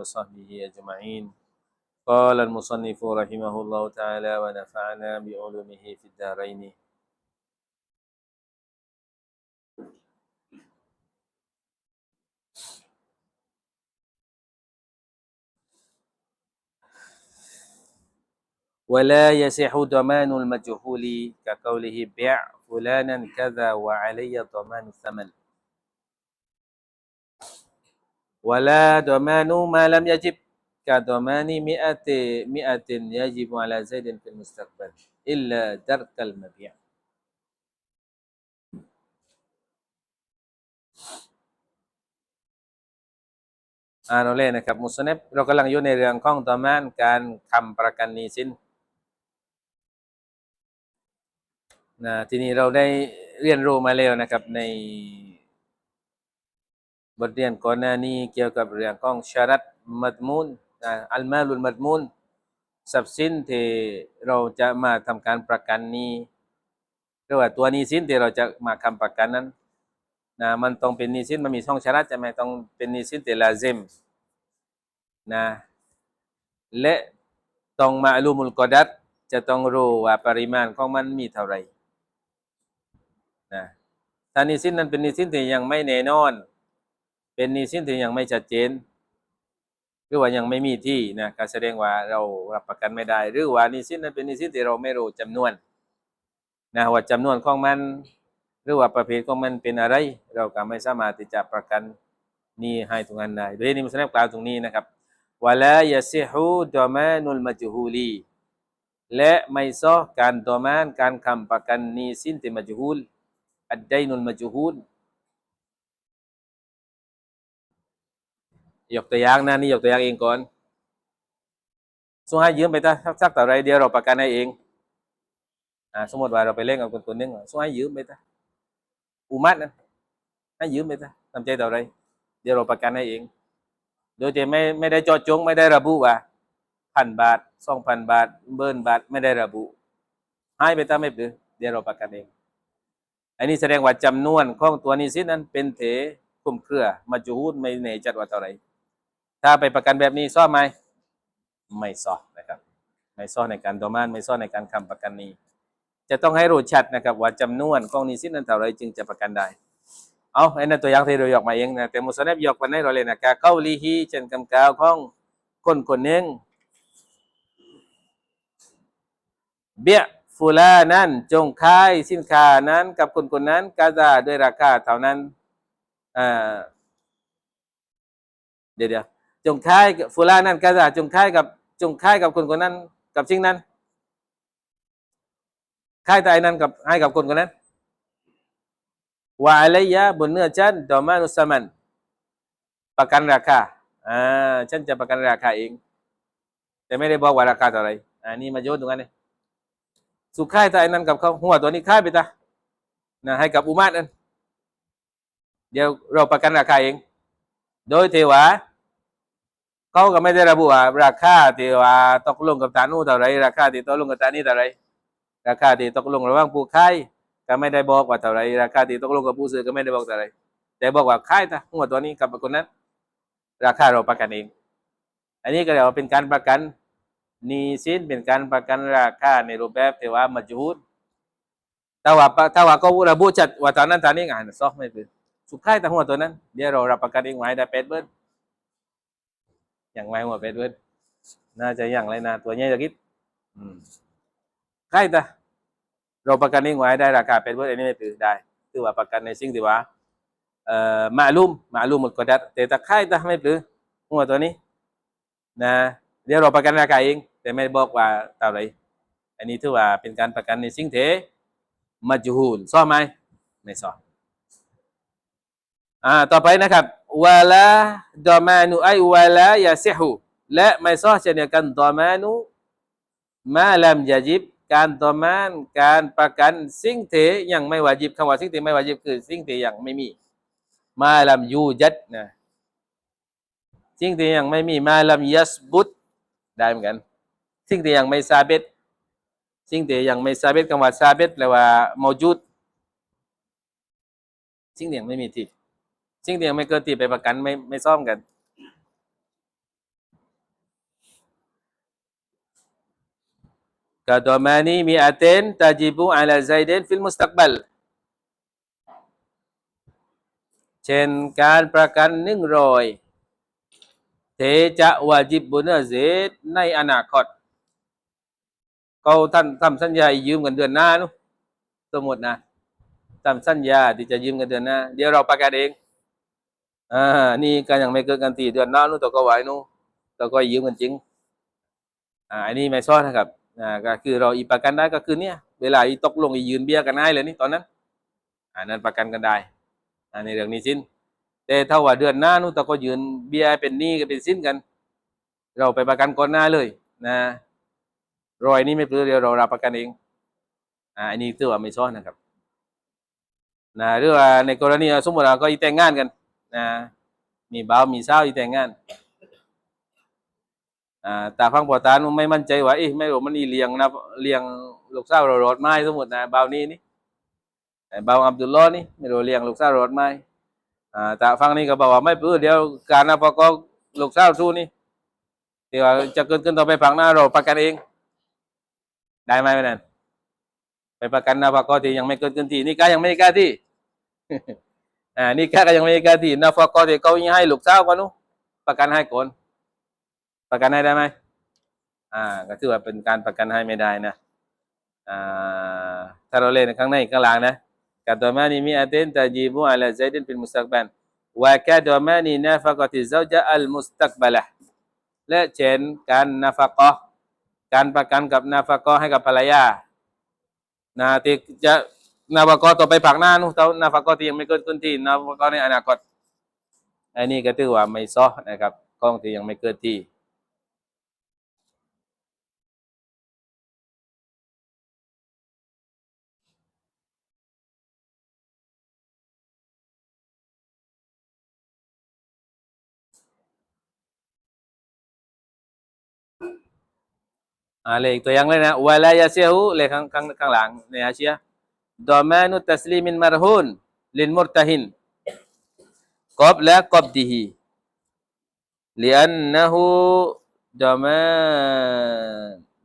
وصحبه أجمعين. قال المصنف رحمه الله تعالى ونفعنا بعلومه في الدارين ولا يصح ضمان المجهول كقوله بيع فلانا كذا وعلي ضمان الثمن วลาดอมานูมาลัมยาจิบกาดอมานีมิอัติมิอัตินยาจิบวะลาไซดินฟิลมุสตักบัลอิลลาดัรกัลมะบียอ่านเอาเลนะครับมุสเนบเรากำลังอยู่ในเรื่องของตอมานการคำประกันนี้สินนะทีนี้เราได้เรียนรู้มาแล้วนะครับใน บทเรียนก่อนหน้านี้เกี่ยวกับเรื่องของชารัตมัดมูลนอัลมาลุลมัดมูลทรัพย์สินที่เราจะมาทำการประกันนี้หรือว่าตัวนี้สินที่เราจะมาคำประกันนั้นนะมันต้องเป็นนี้สินมันมีช่องชารัตใช่ไหมต้องเป็นนี้สินที่ลาซิมนะและต้องมาลูมุลกอดัตจะต้องรู้ว่าปริมาณของมันมีเท่าไหร่นะถ้านี้สินนั้นเป็นนี้สินที่ยังไม่แน่นอน เป็นหนี้สินที่ยังไม่ชัดเจน หรือว่ายังไม่มีที่นะก็แสดงว่าเรารับประกันไม่ได้ หรือว่าหนี้สินนั้นเป็นหนี้สินที่เราไม่รู้จำนวนนะว่าจำนวนของมัน หรือว่าประเภทของมันเป็นอะไร เราก็ไม่สามารถที่จะประกันนี้ให้ตรงนั้นได้โดยนี้มุสลิมกล่าวตรงนี้นะครับวะลายะซิฮูดอมานุลมัจฮูลีและไม่ซอการดอมานการคำประกันนี้สินที่มัจฮูลอัดไดนุลมัจฮูล ยกตัวอย่างนะนี่ยกตัวอย่างเองก่อนส่งให้ยืมไปถ้าสักเท่ไรเดียวเราประกันให้เองอ่าสมมติว่าเราไปเล่นกับคนคนหนึงส่งให้ยืมไปถ้าอุมัดนะให้ยืมไปถ้าทำใจเท่าไร เดี๋ยวเราประกันให้เอง โดยที่ไม่ไม่ได้จอจงไม่ได้ระบุว่าพันบาทสองพันบาทเบิร์นบาทไม่ได้ระบุให้ไปถ้าไม่เปือเดี๋ยวเราประกันเอง อันนี้แสดงว่าจำนวนของตัวนี้สินั้นเป็นเถคลุมเครือมาจูดไม่แน่จัดว่าเท่าไหร ถ้าไปประกันแบบนี้ซ่อไหมไม่ซ่อนะครับ ไม่ซ่อในการดอมานไม่ซ่อในการคำประกันนี้ จะต้องให้รู้ชัดนะครับ ว่าจำนวนของหนี้สินนั้นเท่าไรจึงจะประกันได้ เอาไอ้นั่นตัวอย่างที่เรายอกมาเองนะแต่มุสลิมยกมาให้เราเลยนะกาเกาลีฮีเช่นคำกาวของคนคนหนึ่งเบี้ยฟูลานั้นจงขายสินค้านั้นกับคนคนนั้นกาซาด้วยราคาเท่านั้นเดี๋ยวเดี๋ยว จงค่ายกับฟูลานั่นกาซาจงค่ายกับจงค่ายกับคนคนนั้น กับสิ่งนั้นค่ายแต่ไอ้นั้นกับให้กับคนคนนั้นว่าอะไรยะบนเนื้อฉันดอมานุสมัน ประกันราคาอ่าฉันจะประกันราคาเอง แต่ไม่ได้บอกว่าราคาเท่าไหร่อ่านี่มาโยนตรงนั้นเลยสุขค่ายต่ไอ้นั้นกับเขาหัวตัวนี้ค่ายไปตานะให้กับอุมาตนั้นเดี๋ยวเราประกันราคาเอง โดยเทวา เขาก็ไม่ได้ระบุว่าราคาที่ว่าตกลงกับตานู่เท่าไรราคาที่ตกลงกับตานี่เท่าไรราคาที่ตกลงระหว่างผู้ขายก็ไม่ได้บอกว่าเท่าไรราคาที่ตกลงกับผู้ซื้อก็ไม่ได้บอกเท่าไรแต่บอกว่าขายถ้าหัวตัวนี้กับคนนั้น ราคาเราประกันเอง อันนี้ก็เรียกว่าเป็นการประกันนีสินเป็นการประกันราคาในรูปแบบที่ว่ามัจจุดถ้าว่าถ้าว่าก็ระบุชัดว่าตอนนั้นตอนนี้งานซอกไม่เป็นสุดท้ายแต่หัวตัวนั้นเดี๋ยวเรารับประกันเองไว้ได้เป็ดเบิ้ล อย่างไว้หัวเป็ดเบิ้ลน่าจะอย่างไรนะตัวใหญ่จะคิดใครแต่เราประกันเองไว้ได้ราคาเป็ดเบิ้ลอันนี้ไม่ถือได้คือว่าประกันในสิ่งที่ว่าเอ่อมาลุ่มมาลุ่มหมดกดดัดแต่ถ้าใครแต่ไม่ถือหัวตัวนี้ นะ เดี๋ยวเราประกันราคาเองแต่ไม่บอกว่าเท่าไหรอันนี้ถือว่าเป็นการประกันในสิ่งที่มัจจูลซ่อไหมไม่ซ่ออ่าต่อไปนะครับ วะลาดอมานุไอวะลายาซิฮูและไม่ซอเช่นเดียวกันดอมานุมาลัมยาจิบ การดอมานการประกันสิ่งที่ยังไม่วาจิบคำว่าสิ่งที่ไม่วาจิบคือสิ่งที่ยังไม่มี มาลัมยูจัดนะสิ่งที่ยังไม่มีมาลัมยัสบุตได้เหมือนกัน สิ่งที่ยังไม่ซาเบตสิ่งที่ยังไม่ซาเบตคำว่าซาเบตแปลว่าโมจุดสิ่งที่ยังไม่มีที่ สิ่งที่ยังไม่เกิดตีไปประกันไม่ไม่ซ่อมกันกาตัวมานี้มีอ كدماني مئتين تجب على นฟิ في المستقبل เช่นการประกันหนึ่งรอยเทจะวาจิบบุญเซดในอนาคตเขาท่านทำสัญญายืมกันเดือนหน้านุสมมตินะทำสัญญาที่จะยืมกันเดือนหน้า เดี๋ยวเราประกันเอง อ่านี่ก็ยังไม่เกิดกันตีเดือนหน้านู้นตัวก็ไหวนู้นตัวก็ยืมกันจริง อ่าอันนี้ไม่ซ้อนนะครับอ่าก็คือเราอีประกันได้ก็คือเนี่ย เวลาอีตกลงอียืนเบี้ยกันง่ายเลยนี่ตอนนั้นอ่านั้นประกันกันได้อ่าในเรื่องนี้สิ้น แต่ถ้าว่าเดือนหน้านู้นตัวก็ยืนเบี้ยเป็นหนี้ก็เป็นสิ้นกัน เราไปประกันก่อนหน้าเลย นะรอยนี้ไม่เปลือเดียวเรารับประกันเองอ่าอันนี้ถือว่าไม่ซ้อนนะครับนะหรือว่าในกรณีสมมติเราก็อีแต่งงานกัน นะมีบ่าวมีสาวอีแต่งงานอ่าแต่ฟังปอตานุไม่มั่นใจว่าเอ๊ะไม่รู้มันอีเลียงนะเลียงลูกสาวเรารอดไม้สมมตินะบ่าวนี้นี่แต่บ่าวอับดุลลอนี่ไม่รู้เลียงลูกสาวรอดไม้อ่าแต่ฟังนี้ก็บอกว่าไม่เพื่อเดี๋ยวการนะพอก็ลูกสาวสู้นี่ที่ว่าจะเกิดขึ้นต่อไปฝั่งหน้าเราประกันเอง ได้ไหมไม่นั่นไปประกันนะพอก็ที่ยังไม่เกิดขึ้นที่นี่ก็ยังไม่ได้กล้าที่ อ่านี่แค่ก็ยังไม่การที่นะฟอกที่เขาให้ลูกสาวก่อนนู้ประกันให้ก่อนประกันให้ได้ไหมอ่า ก็ถือว่าเป็นการประกันให้ไม่ได้นะอ่าถ้าเราเล่นข้างในข้างหลังนะกาตัวมานี่มีอาเตนตาจีบุอาลาไซดินเป็นมุสตักบันว่าแค่ตัวมานี่นะฟากติเจ้าจะอัลมุสตักบัละและเช่นการนาฟากะการประกันกับนาฟากะให้กับภรรยานะที่จะ นาฟากอต่อไปผักหน้านู้นเท่านาฟากอที่ยังไม่เกิดขึ้นที่นาฟากอในอนาคตอันนี้ก็ถือว่าไม่ซ้อนะครับกล้องที่ยังไม่เกิดที่อ่าเลขตัวอย่างเลยนะวลายาเซียหูเลขข้างข้างข้างหลังในอาเซีย ดอมานุตัสลีมินมารฮุนลินมุรตหินกอบและกอบดีฮีเลียนนะฮูดอมา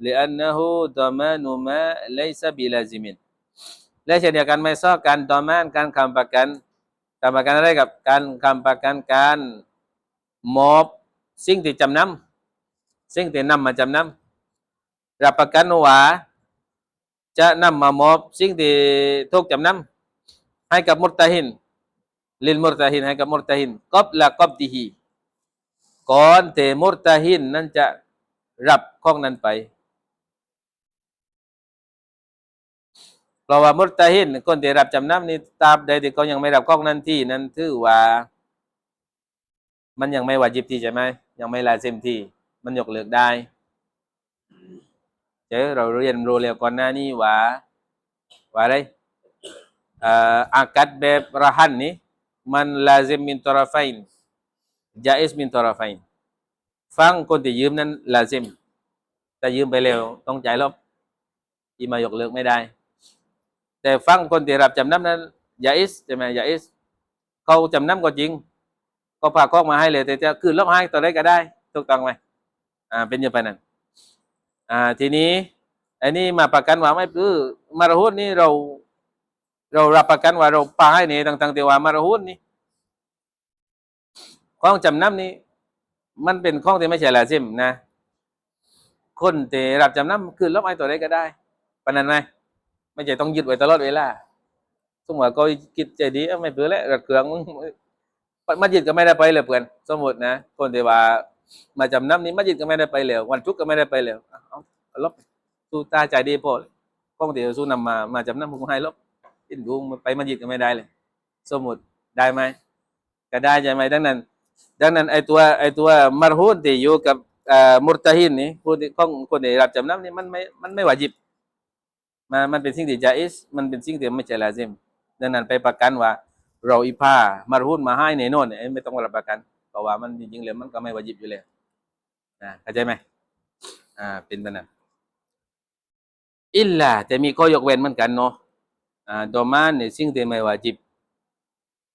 เลียนนะฮูดอมานุมาไลซาบิลาซิมินและเช่นเดียวกันไม่ซอกการดอมานการคำประกันคำประกันอะไรกับการคำประกันการมอบสิ่งที่จำนำสิ่งที่นำมาจำนำรับประกันว่า จะนำมามอบสิ่งที่ถูกจำนำให้กับมุตตะฮินลิลมุตตะฮินให้กับมุตตะฮินกอบละกอบดีฮีก่อนเตมุรตหินนั้นจะรับข้องนั้นไปเพราะว่ามุรตหินคนที่รับจำนำนี่ตาบใดที่เขายังไม่รับข้องนั้นที่นั้นถือว่า มันยังไม่วาจิบที่ใช่ไหมยังไม่ลาเซมที่ มันยกเลิกได้ เจ้เราเรียนรู้แล้วก่อนหน้านี้ว่าว่าอะไรอากัดแบบรหันนี่มันลาเซมมินตราฟัยนจาอิสมินตอราฟัยนฟังคนที่ยืมนั้นลาซิมแต่ยืมไปแล้วต้องจ่ายลบอีมายกเลิกไม่ได้ แต่ฟังคนที่รับจำนำนั้นยาอิสใช่ไหมยาอิสเขาจำนำก็จริง ก็พาข้อมาให้เลย แต่จะคืนลบให้ต่อได้ก็ได้ถูกต้องไหมอ่าเป็นอย่างไรนั้น อ่าทีนี้อันนี้มาประกันว่าไม่คือมารหุนนี่เรา เรารับประกันว่าเราปาให้นี่ต่างๆแต่ว่ามารหุนนี่ข้องจำนำนี้มันเป็นข้องที่ไม่ใช่ลาซิมนะ คนที่รับจำนำคือลบไอ้ตัวใดก็ได้ปนนั้นไหมไม่ใช่ต้องยึดไว้ตลอดเวลาสมมติก็คิดใจดีไม่เปลือแล้วรัดเครื่องมึงมายึดก็ไม่ได้ไปเลยเพื่อนสมมตินะ คนที่ว่า มาจำนำนี้มายึดก็ไม่ได้ไปแล้ววันทุกก็ไม่ได้ไปแล้วเอาลบสู้ตาใจดีพอข้องที่สู้นำมามาจำนำผมให้ลบอินดูไปมายึดก็ไม่ได้เลย สมมติได้ไหมก็ได้ใช่ไหมดังนั้น ดังนั้นไอตัวไอตัวมารฮูนที่อยู่กับมุรตะฮินนี่ผู้ที่ของคนที่รับจำนำนี่มันไม่มันไม่วาจิบมันมันเป็นสิ่งที่จาอิสมันเป็นสิ่งที่ไม่ใช่ลาซิมดังนั้นไปประกันว่า เราอีพามารฮูนมาให้ในโน่นเนี่ยไม่ต้องรับประกัน เพราะว่ามันจริงๆแล้วมันก็ไม่วาจิบอยู่แล้วนะเข้าใจไหมอ่าเป็นแบบนั้นอิลลาแต่มีข้อยกเว้นเหมือนกันเนาะอ่าดอมานในสิ่งที่ไม่วาจิบ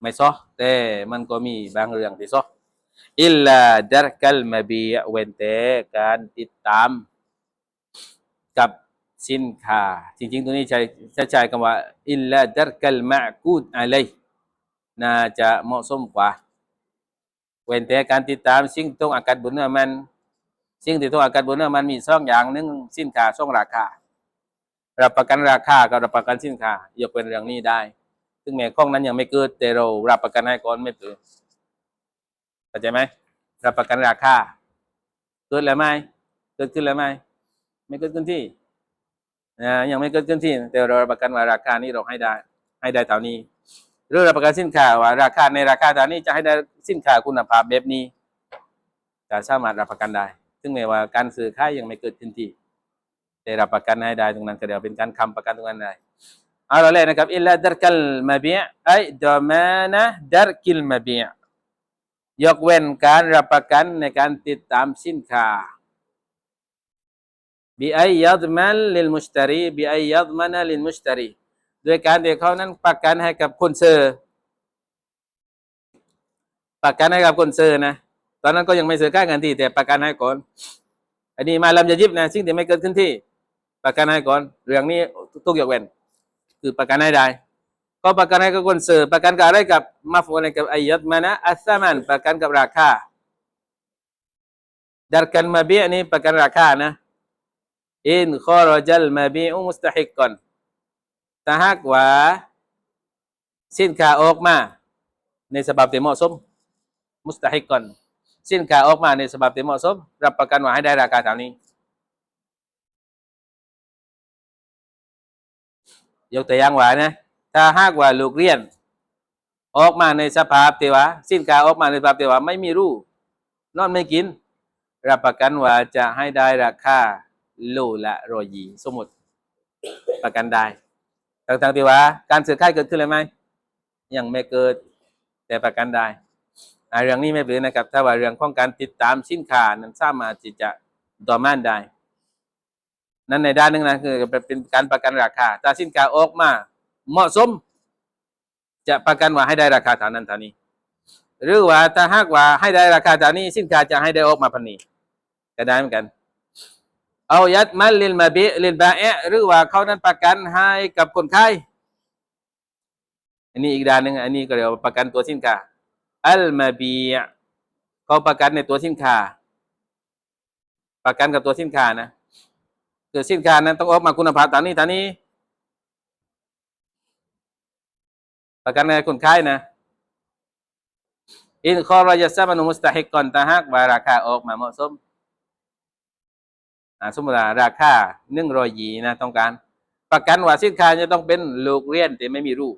ไม่ซอแต่มันก็มีบางเรื่องที่ซออิลลาดารกัลมาบีเว้นแต่การติดตาม กับสินค้าจริง ๆ ตัวนี้ใช้จะใช้คำว่าอิลลาดัรกัลมะกูดอะลัยน่าจะเหมาะสมกว่า เว้นแต่การติดตามสิ่งต้องอากาศบนเนื้อมัน สิ่งที่ต้องอากาศบนเนื้อมันมีสองอย่างหนึ่งสินค้าสองราคารับประกันราคากับรับประกันสินค้ายกเป็นเรื่องนี้ได้ ซึ่งแม้ข้องนั้นยังไม่เกิดแต่เรารับประกันให้ก่อนไม่เปิดเข้าใจไหมรับประกันราคาเกิดแล้วไหมเกิดขึ้นแล้วไหมไม่เกิดขึ้นที่นะยังไม่เกิดขึ้นที่ แต่เรารับประกันว่าราคานี้เราให้ได้ ให้ได้เท่านี้ หรือรับประกันสินค้าว่าราคาในราคาเท่านี้จะให้ได้สินค้าคุณภาพแบบนี้จะสามารถรับประกันได้ ซึ่งแม้ว่าการซื้อขายยังไม่เกิดขึ้นที่แต่รับประกันให้ได้ตรงนั้นก็เดี๋ยวเป็นการค้ำประกันตรงนั้นได้เอาเราเลยนะครับอิลลาดัรกัลมาบียไอดอมานะดัรกิลมาบียยกเว้นการรับประกันในการติดตามสินค้าบีไอยัดมันลิลมุชตารีบีไอยัดมันลิลมุชตารี โดยการที่เขานั้นประกันให้กับคนเซื้อประกันให้กับคนเซื้อนะตอนนั้นก็ยังไม่เซื้อขายกันที่แต่ประกันให้ก่อน อันนี้มาลำจะยิบนะสิ่งที่ไม่เกิดขึ้นที่ ประกันให้ก่อนเรื่องนี้ทุกยกเว้นคือประกันให้ได้ก็ประกันให้กับคนเซื้อประกันกับอะไรกับมาฟูนกับอายัดมานะอัสมันประกันกับราคาดัรกันมาเบียนี่ประกันราคานะอินคอรจัลมาบีอุมุสตะฮิกก่อน ถ้าหากว่าสินค้าออกมา ในสภาพที่เหมาะสม มุสตะฮิกก่อนสินค้าออกมาในสภาพที่เหมาะสม รับประกันว่าให้ได้ราคาเท่านี้ ยกตัวอย่างว่านะ ถ้าหากว่าลูกเรียน ออกมาในสภาพที่ว่าสินค้าออกมาในสภาพที่ว่าไม่มีรูนอนไม่กิน รับประกันว่าจะให้ได้ราคาโลละรอยยีสมมติประกันได้ ทั้งๆที่ว่า การซื้อขายเกิดขึ้นเลยไหมยังไม่เกิดแต่ประกันได้อาเรื่องนี้ไม่เป็นไรนะครับ ถ้าว่าเรื่องของการติดตามสินค้านั้นสามารถที่จะต่อมานได้ นั่นในด้านหนึ่งนะคือเป็นการประกันราคา ถ้าสินค้าออกมา เหมาะสม จะประกันว่าให้ได้ราคาเท่านั้นเท่านี้ หรือว่าถ้าหากว่าให้ได้ราคาเท่านี้ สินค้าจะให้ได้ออกมาพันนี้ก็ได้เหมือนกัน เอายัดมันลินมาบิลินบาเอะหรือว่าเขานั้นประกันให้กับคนไขายอันนี้อีกด้านหนึ่งอันนี้ก็เรียกว่าประกันตัวสินค้าอัลมาบีเขาประกันในตัวสินค้าประกันกับตัวสินค้านะคือสินค้านั้นต้องออกมาคุณภาพตามนี้ตามนี้ ประกันในคนไขายนะอินคอรยาซามานุมุสตาฮิกก่อนตาฮักว่าราคาออกมาเหมาะสม สมมติว่าราคาหนึ่งรอยยีนะต้องการ ประกันว่าสินค้าจะต้องเป็นลูกเรียนแต่ไม่มีรูป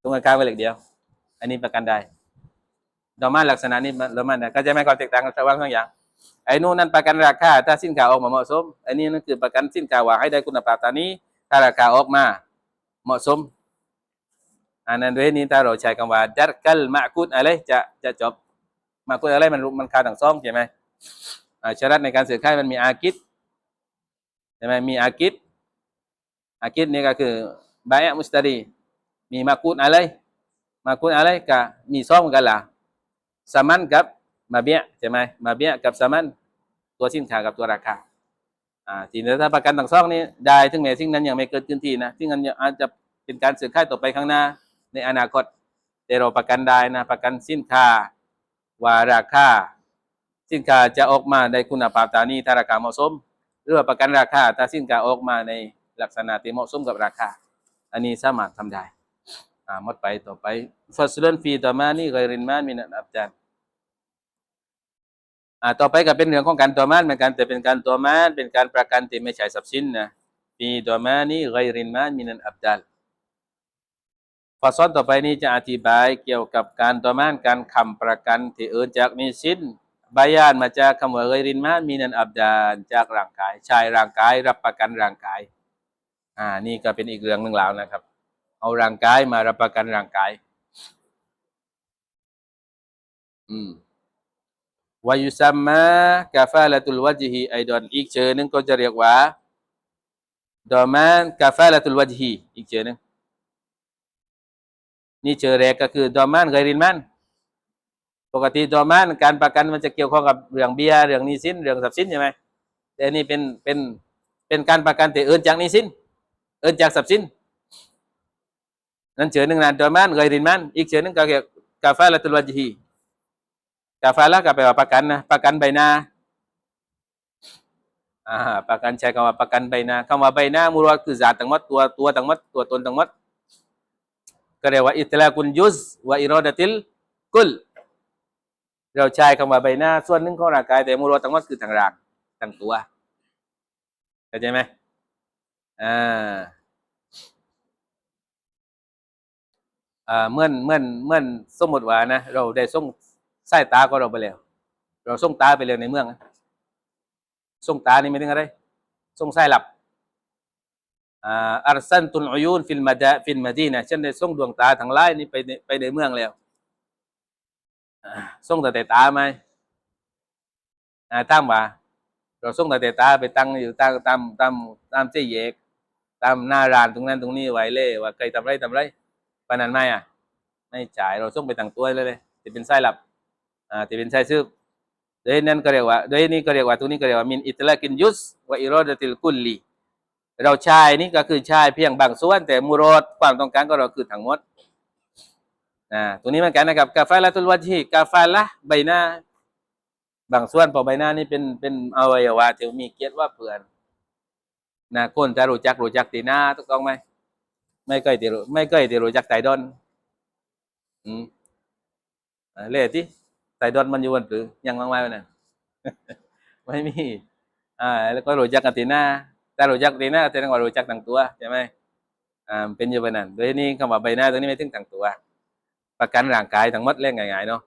ตรงกันข้ามไปเล็กเดียว อันนี้ประกันได้ดอกม้ลักษณะนี้ดอกไม้นะก็จะไม่ความแตกต่างกันระหว่างทั้งอย่างไอ้นู่นนั่นประกันราคาถ้าสินค้าออกมาเหมาะสมไอ้นี่นั่นคือประกันสินค้าว่าให้ได้คุณภาพตามนี้ ถ้าราคาออกมาเหมาะสมอันนั้นด้วยนี้ถ้าเราใช้คำว่าดัรกัลมะกุดอะไรจะจะจบมะกุดอะไรมันมันคาต่างซ่องใช่ไหม ชรัตในการเสื่อขายมันมีอากิดใช่ไหมมีอากิดอากิดนี่ก็คือบายะมุสตารีมีมะกุดอะไรมะกุดอะไรก็มีซ่องเหมือนกันล่ะสมันกับมาเบี้ยใช่ไหมมาเบี้ยกับสมันตัวสินค้ากับตัวราคาอ่าทีนี้ถ้าประกันต่างซ่องนี้ได้ถึงแม้สิ่งนั้นยังไม่เกิดขึ้นทีนะสิ่งนั้นอาจจะเป็นการสื่อขายต่อไปข้างหน้าในอนาคตแต่เราประกันได้นะประกันสินค้าว่าราคา สินค้าจะออกมาในคุณภาพตามนี้ถ้าราคาเหมาะสม หรือว่าประกันราคาถ้าสินค้าออกมาในลักษณะที่เหมาะสมกับราคา อันนี้สามารถทำได้อ่าหมดไปต่อไปฟัสลนฟีต่อมานี่ไกรินมานมินันอับจานอ่าต่อไปก็เป็นเรื่องของการตัวมานเหมือนกันแต่เป็นการตัวมานเป็นการประกันที่ไม่ใช่ทรัพย์สินนะฟีตัวมานี่ไกรินมานมินันอับจานข้อสอนต่อไปนี้จะอธิบายเกี่ยวกับการต่อม่านการคำประกันที่เอินจากมีสิน บายานมาจากคำว่าเกรินมานมีนันอับดานจากร่างกาย ชายร่างกาย รับประกันร่างกาย อ่า นี่ก็เป็นอีกเรื่องหนึ่งแล้วนะครับ เอาร่างกายมารับประกันร่างกาย อืมวายุซัมมากาฟาละตุลวะจิฮีไอดอนอีกเชื่อหนึงก็จะเรียกว่าดอมานกาฟาละตุลวะจิฮีอีกเชื่อหนึงนี่เจอแรกก็คือดอมานไกรินมัน ปกติดอมานการประกันมันจะเกี่ยวข้องกับเรื่องเบียร์เรื่องหนี้สินเรื่องทรัพย์สินใช่ไหมแต่อันนี่เป็นเป็นเป็นการประกันแต่เอินจากหนี้สินเอินจากทรัพย์สินนั่นเฉยหนึ่งนะโดยมันเกยรินมันอีกเฉยหนึ่งก็เกี่ยวกาฟาละตุลวาจฮีกาฟาละก็แปลว่าประกันนะประกันใบหน้าอ่าประกันใช้คำว่าประกันใบหน้าคำว่าใบหน้ามูลว่าคือจาทั้งหมดตัวตัวทั้งหมดตัวตนทั้งหมดก็เรียกว่าอิตลากุนยุซวะอิรอดะติลกุล เราใช้คำว่าใบหน้าส่วนหนึ่งของร่างกายแต่มูลทั้งหมดคือทางร่างทั้งตัวเข้าใจไหมอ่าอ่าเมื่อนเมื่อนเมื่อนสมมติว่านะเราได้ส่งสายตาของเราไปแล้ว เราส่งตาไปแล้วในเมืองส่งตานี่ไม่ถึงอะไรส่งสายหลับอ่าอัรซันตุนอยูนฟิลมาดะฟิลมาดีนะฉันได้ส่งดวงตาทั้งหลายนี่ไปไปในเมืองแล้ว ส่งแต่ตาไหมตามว่าเราส่งแต่ตาไปตั้งอยู่ตามตามตามตามเจ๊เยกตามหน้าร้านตรงนั้นตรงนี้ไว้เลยว่าใครทำไรทำไรปานนั้นไหมอะ ไม่จ่ายเราส่งไปตั้งตัวเลยเลยจะเป็นไส้หลับอ่าจะเป็นไส้ซึบโดยนั้นก็เรียกว่าโดยนี้ก็เรียกว่าตรงนี้ก็เรียกว่ามินอิตลากินยุสวะอิรอดะติลกุลลีเราใช้นี่ก็คือใช้เพียงบางส่วน แต่มูรอดความต้องการก็เราคือทั้งหมด อ่าตัวนี้มือนกันนะครับกาฟาละตุลวัจีกาฟาละใบหน้า บางส่วนพอใบหน้านี่เป็นเป็นอวัยวะที่มีเกียรติว่าเพื่อนนะคนจะรู้จักรู้จักตีหน้าถูกต้องไหมไม่เคยตีรู้ไม่เคยตีรู้จักไตดอนอืมเล่ที่ไตดอนมันอยู่บนหรือยังว่างไว้เนี่ยไม่มีอ่าแล้วก็รู้จักกันตีหน้าถ้ารู้จักตีหน้าแสดงว่ารู้จักทั้งตัวใช่ไหมอ่าเป็นอยู่แบบนั้นโดยนี้คำว่าใบหน้าตัวนี้ไม่ถึงทั้งตัว ประกันร่างกายทั้งหมดเล่นง่ายๆเนาะ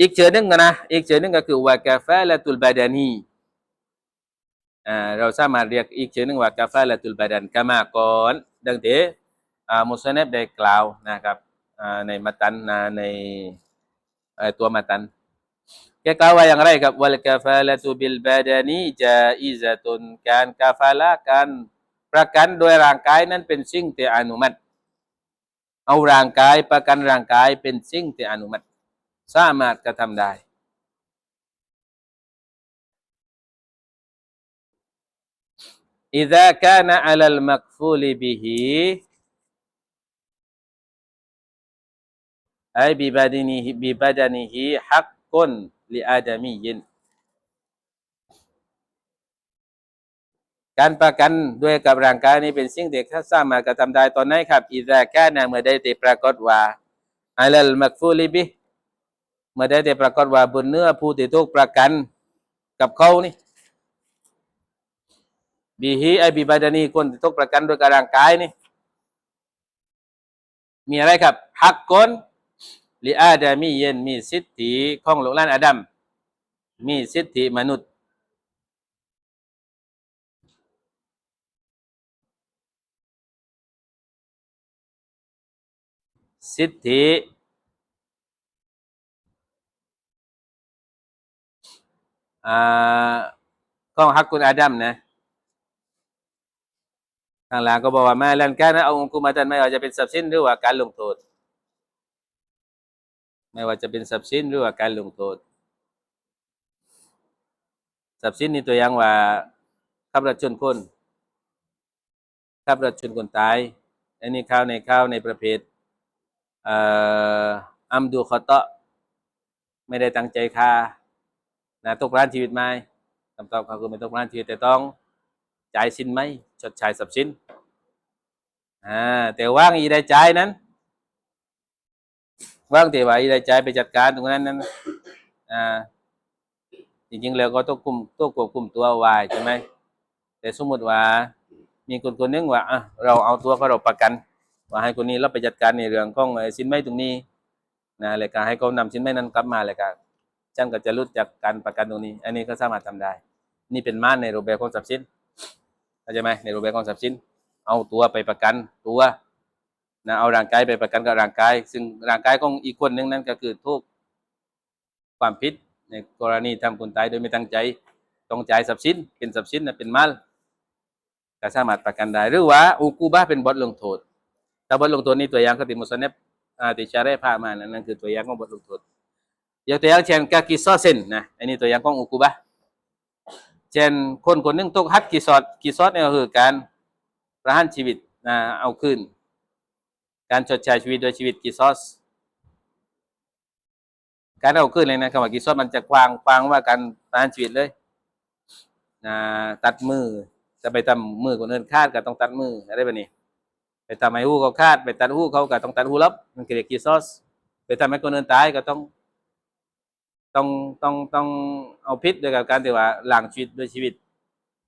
อีกเชือหนึ่งนะ อีกเชือหนึ่งก็คือวากาแฟาละตุลบาดานีอ่าเราสามารถเรียกอีกเชือหนึ่งว่ากาแฟาละตุลบาดันกามาก่อนดังที่อ่ามุสลิมได้กล่าวนะครับอ่าในมัตันนะในเอ่อตัวมัตันแกกล่าวว่าอย่างไรครับวัลกาฟาละตุบิลบาดานีจาอิซะตุนการกาฟาละการประกันโดยร่างกายนั้นเป็นสิ่งที่อนุมัติ เอาร่างกายประกันร่างกายเป็นสิ่งที่อนุมัติ สามารถกระทำได้ إذا كان على المكفول به أي ببدنه ببدنه حق لآدمي การประกันด้วยกับร่างกายนี้เป็นสิ่งที่สร้างมากระทำได้ตอนไหนครับอิซาแค่นะเมื่อได้ที่ปรากฏว่าอัลลมักฟูลิบิเมื่อได้แต่ปรากฏว่าบนเนื้อผู้ที่ถูกประกันกับเขานี่บีฮีไอบีบาดานีคนที่ถูกประกันโดยกับร่างกายนี่มีอะไรครับฮักกนลิอาดามีเย็นมีสิทธิของลูกหลานอาดัมมีสิทธิมนุษย์ สิทธิ อ่าของฮักกุลอาดัมนะทางหลังก็บอกว่าแม่ลันแค่นะเอาองคุมาตันไม่ว่าจะเป็นทรัพย์สินหรือว่าการลงโทษ ไม่ว่าจะเป็นทรัพย์สินหรือว่าการลงโทษทรัพย์สินนี่ตัวอย่างว่าขับรถชนคนขับรถชนคนตาย อันนี้ข้าวในข้าวในประเภท อัมดูคอเตาะไม่ได้ตั้งใจฆ่านะตกร้านชีวิตไหมคำตอบเขาคือไม่ตกร้านชีวิตแต่ต้องจ่ายสินไหมชดใช้ทรัพย์สินอ่าแต่ว่างอีได้จ่ายนั้นว่างแต่ว่าอีได้จ่ายไปจัดการตรงนั้นนั้นอ่าจริงๆแล้วก็ต้องคุมต้องควบคุมตัวไว้ใช่ไหมแต่สมมติว่ามีคนคนนึงว่าเราเอาตัวเขาเราประกัน ว่าให้คนนี้เราไปจัดการในเรื่องของสินไหมตรงนี้นะเลยการให้เขานำสินไหมนั้นกลับมาเลยการฉันก็จะรู้จักการประกันตรงนี้ อันนี้ก็สามารถทำได้ นี่เป็นม่านในรูปแบบของทรัพย์สินเข้าใจไหมในรูปแบบของทรัพย์สิน เอาตัวไปประกันตัวนะเอาร่างกายไปประกันกับร่างกาย ซึ่งร่างกายของอีกคนหนึงนั้นก็คือทุกความผิดในกรณีทำคนตายโดยไม่ตั้งใจต้องจ่ายทรัพย์สินเป็นทรัพย์สินนะเป็นมาลก็สามารถประกันได้ หรือว่าอุกูบะห์เป็นบทลงโทษ แต่บทลงโทษนี้ตัวอย่างก็ติมุสเนบอ่าติชาเรพามานั่นคือตัวอย่างของบทลงโทษยกตัวอย่างเช่นกากิซอเซนนะอันนี้ตัวอย่างของอุกุบะเช่นคนคนนึงตกฮัดกิซอดกิซอดเนี่ยคือการประหารชีวิตนะเอาคืนการชดใช้ชีวิตโดยชีวิตกิซอส การเอาคืนเลยนะคำว่ากิซอสมันจะกว้างกว้างว่าการประหารชีวิตเลยนะตัดมือจะไปทำมือคนอื่นคาดก็ต้องตัดมืออะไรแบบนี้ ไปทำให้หูเขาคาดไปตัดหูเขาก็ต้องตัดหูลับมันเรียกกิซอสไปทำให้คนอื่นตายก็ต้องต้องต้องต้องเอาพิษด้วยกับการที่ว่าหลังชีวิตด้วยชีวิต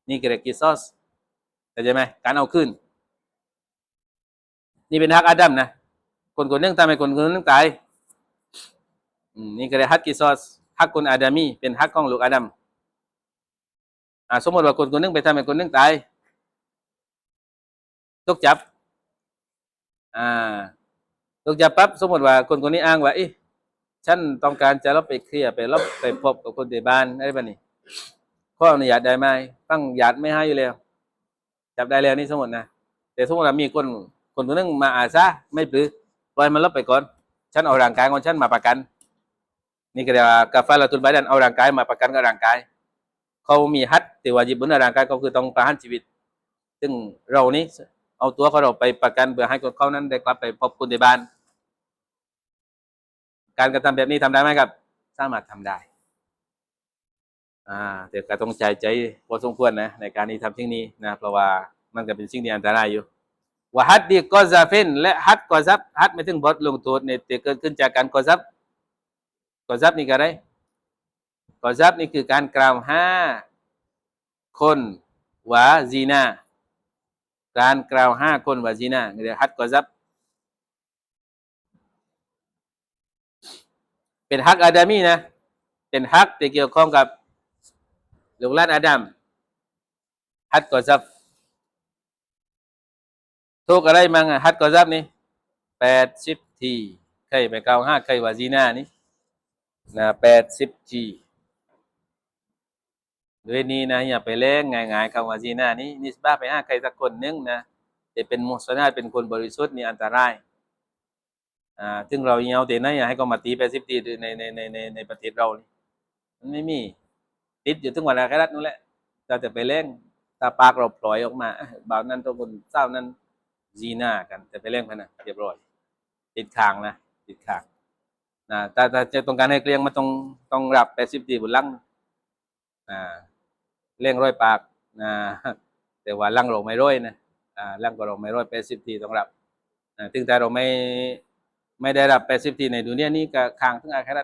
นี่เรียกกิซอสเข้าใจไหมการเอาขึ้น นี่เป็นฮักอาดัมนะคนคนนึงทำให้คนคนนึงตายนี่ก็เรียฮักกิซอสฮักคนอาดามีเป็นฮักของลูกอาดัมอ่าสมมติว่าคนคนนึงไปทำให้คนนึงตายตกจับ อ่าตกจับปั๊บสมมติว่าคนคนนี้อ้างว่าอ๊ะฉันต้องการจะรับไปเคลียร์ไปรับไปพบกับคนในบ้านอะไรแบบนี้ขออนุญาตได้ไหมตั้งญาตไม่ให้อยู่แล้วจับได้แล้วนี่สมมตินะแต่สมมติว่ามีคนคนคนนึงมาอาซาไม่ปลือปล่อยมันรับไปก่อน ฉันเอาร่างกายของฉันมาประกัน นี่ก็เรียกว่ากาฟาลาตุลบาดันเอาร่างกายมาประกันกับร่างกาย เขามีฮัดที่ว่าจิบบนร่างกายก็คือต้องประหารชีวิต ซึ่งเรานี่ เอาตัวเขาเราไปประกันเพื่อให้คนเขานั้นได้กลับไปพบคุณในบ้าน การกระทำแบบนี้ทำได้ไหมครับ สามารถทำได้ อ่าแต่ก็ต้องใจใจพอสมควรนะ ในการที่ทำสิ่งนี้นะเพราะว่ามันก็เป็นสิ่งที่อันตรายอยู่ว่าฮัดดีกอซาเฟนและฮัดกอซับฮัดไม่ถึงบทลงโทษเนี่ยแต่เกิดขึ้นจากการกอซับกอซับนี่ก็ได้กอซับนี่คือการกล่าวหาคนว่าซีนา การกล่าวห้าคนวาซีนาเรียกฮัดกอซับเป็นฮักอาดามีนะ เป็นฮักที่เกี่ยวข้องกับลูกหลานอาดัมฮัดกอซับทุกอะไรมั่งฮัดกอซับนี่แปดสิบทีใครไปกล่าวห้าใครวาซีนานี่นะแปดสิบที ด้วยนี้นะอย่าไปเล่งง่ายๆคำว่าซีน่านี่นิสบ้าไปห้าใครสักคนหนึงนะแต่เป็นมุสลิมเป็นคนบริสุทธิ์นี่อันตรายอ่าซึ่งเรายังเอาแต่นั้นอย่าให้เขามาตีแปดสิบตีในในในในในประเทศเรานี่มันไม่มีติดอยู่ถึงวันอาครานั่นแหละเราจะไปเล่งตาปากเราปล่อยออกมาบ่าวนั้นตัวคนเศร้านั้นจีน่ากันแต่ไปเล่งพนะเรียบร้อย ติดคางนะติดคางนะแต่แต่จะต้องการให้เกลียงมันต้องต้องรับแปดสิบตีบนลังอ่า เล่งร้อยปากนะแต่ว่าลังเราไม่ร้อยนะอ่าลังก็เราไม่ร้อยแปดสิบตีต้องรับอ่าถึงแต่เราไม่ไม่ได้รับแปดสิบทีในดุนยานี้ก็ค้างถึงอาครา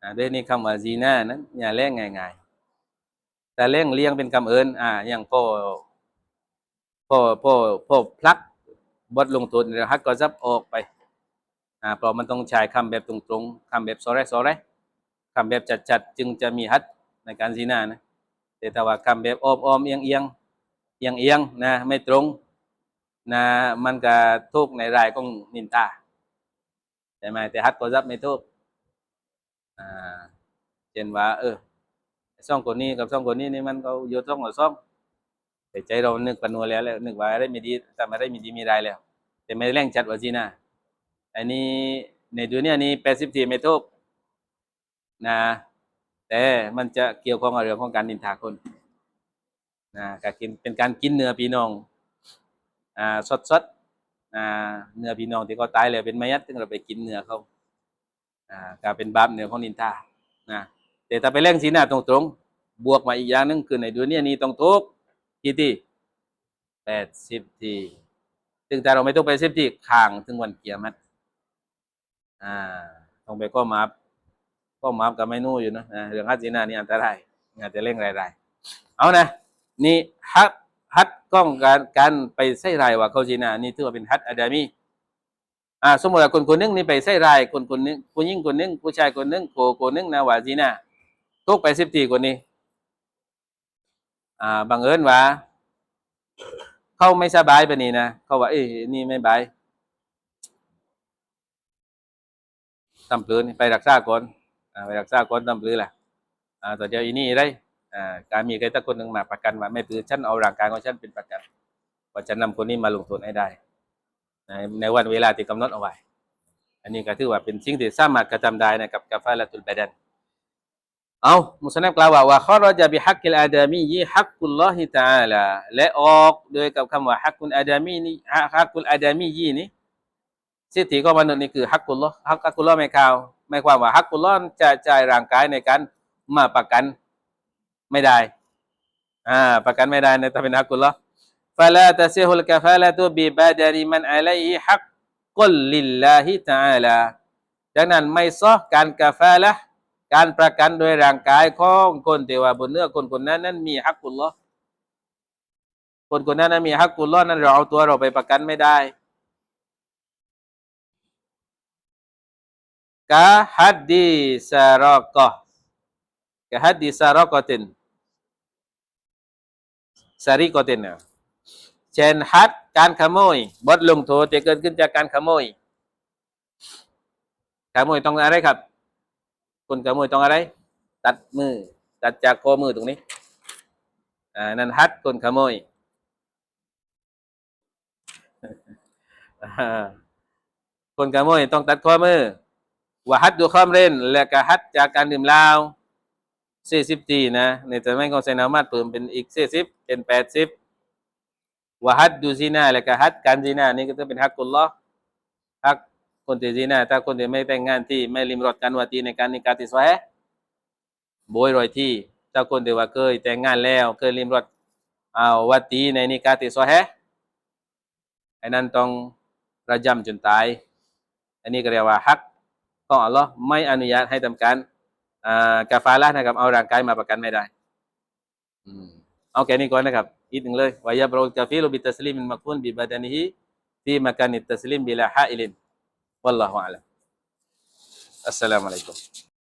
อ่าด้วยนี่คำว่าจีน่านั้นอย่าเล่งง่ายๆ แต่เล่งเลี้ยงเป็นคำเอิญอ่าอย่างพ่อพ่อพ่อพ่อพลักบทลงโทุนฮักก็ซับออกไปอ่าเพราะมันต้องใช้คำแบบตรงๆคำแบบซอไรซอไรคำแบบจัดๆจึงจะมีฮัดในการจีน่านะ แต่ว่าคำแบบอ้อมๆเอียงเอียงเอียงเอียงๆนะไม่ตรงนะมันก็ทุกในรายของนินตาใช่ไหมแต่ฮัดก็รับไม่ถูกอ่าเช่นว่าเออสองคนนี้กับสองคนนี้นี่มันก็อยู่องกับสองแต่ใจเรานึกปนัวแล้วแล้วนึกว่าอะไรไม่ดีทำอะไรไม่ดีมีได้แล้ว แต่ไม่แรงจัดว่าจีน่าอันนี้ในดุนยนี้แปดสิบทีไม่ถูกนะ แต่มันจะเกี่ยวข้องกับเรื่องของการนินทาคนนะการกินเป็นการกินเนื้อพี่น้องอ่าสดๆอ่าเนื้อพี่น้องที่เขาตายแล้วเป็นม้ยัดซึ่งเราไปกินเนื้อเขาอ่ากายเป็นบาปเนื้อของนินทานะแต่ถ้าไปเร่งสีหน้าตรงๆ บวกมาอีกอย่างหนึงคือในดุนยานี้ต้องทุกกี่ทีแปดสิบทีซึ่งแต่เราไม่ต้องไปสิบทีข้างถึงวันเกียรติอ่าต้องไปก็มา ก็มาบกับไม่นู่อยู่นะเรื่องฮัจจีนานี่อันตรายอาจจะเร่งรายๆเอานะนี่ฮัดฮัดกล้องการการไปใส่รายว่าเขาจีนานี่ถือว่าเป็นฮัดอาดามีอ่าสมมติว่าคนคนนึงนี่ไปใส่รายคนคนนึงผู้หญิงคนนึงผู้ชายคนนึงโกคนนึงนะว่าจีนาทุกไปสิบทีคนนี้อ่าบังเอิญว่าเขาไม่สบายไปนี่นะเขาว่าเอ้ยนี่ไม่บายตำปลือนไปรักษาก่อน ไปรักษาก่อนตำปลือแหละต่อเดียวอีนี่ได้การมีใครสักคนหนึ่งมาประกันว่าไม่ปือฉันเอาร่างกายของฉันเป็นประกันว่าจะนำคนนี้มาลงทุนให้ได้ในวันเวลาที่กำหนดเอาไว้ อันนี้ก็ถือว่าเป็นสิ่งที่สามารถกระทำได้นะครับกับฟาลาตุลบดันเอามุสลิมกล่าวว่าว่าขอรจะบิฮักกิลอาดามียีฮักกุลลอฮิตาลาและออกโดยกับคำว่าฮักกุลอาดามีนี่ฮักกุลอาดามียีนี่สิทธิของมนุษย์นี่คือฮักกุลลอฮักกุลลอไม่ข่าว หมายความว่าฮักกุลลอนจะจ่ายร่างกายในการมาประกันไม่ได้อ่าประกันไม่ได้ในถ้าเป็นฮักกุลลอฟะลาตะเซฮุลกะฟะลาตุบิบาดาริมันอะลัยฮิฮักกุลลิลลาฮิตะอาลาดังนั้นไม่ซอการกาแฟละการประกันโดยร่างกายของคนแต่ว่าบนเนื้อคนคนนั้นนั้นมีฮักกุลลอคนคนนั้นนั้นมีฮักกุลลอนั้นเราเอาตัวเราไปประกันไม่ได้ กะฮัดดีซารอกะกะฮัดดีซารอกะตินซาริกอตินเนี่ยเช่นฮัดการขโมยบทลงโทษจะเกิดขึ้นจากการขโมย ขโมยต้องอะไรครับคนขโมยต้องอะไร ตัดมือ ตัดจากข้อมือตรงนี้อ่านั่นฮัดคนขโมยคนขโมยต้องตัดข้อมือ ว่าฮัดดูข้อมเล่น และก็ฮัดจากการดื่มเหล้าสี่สิบตีนะในสมัยของไซนามาตเพิ่มเป็นอีกสี่สิบเป็นแปดสิบว่าฮัดดูซีนาและก็ฮัดการซีนานี่ก็จะเป็นฮักกุลลอฮ์ฮักคนที่ซีนาถ้าคนที่ไม่แต่งงานที่ไม่ริมรถกันวาตีในการนิกาติสวะโบยรอยที่ถ้าคนที่ว่าเคยแต่งงานแล้วเคยริมรถเอาวาตีในนิกาติสวะไอ้นั้นต้องระยำจนตาย อันนี้ก็เรียกว่าฮัก ก็อัลลอฮ์ไม่อนุญาตให้ทำการกาฟาละนะครับเอาร่างกายมาประกันไม่ได้เอาแค่นี้ก่อนนะครับอีกหนึ่งเลยวายาบรอกาฟิลบิตัสลิมินมักฟุนบิบาดานิฮิฟีมักานิตัสลิมบิลาฮาอิลินวัลลอฮุอะลัมอัสสลามุอะลัยกุม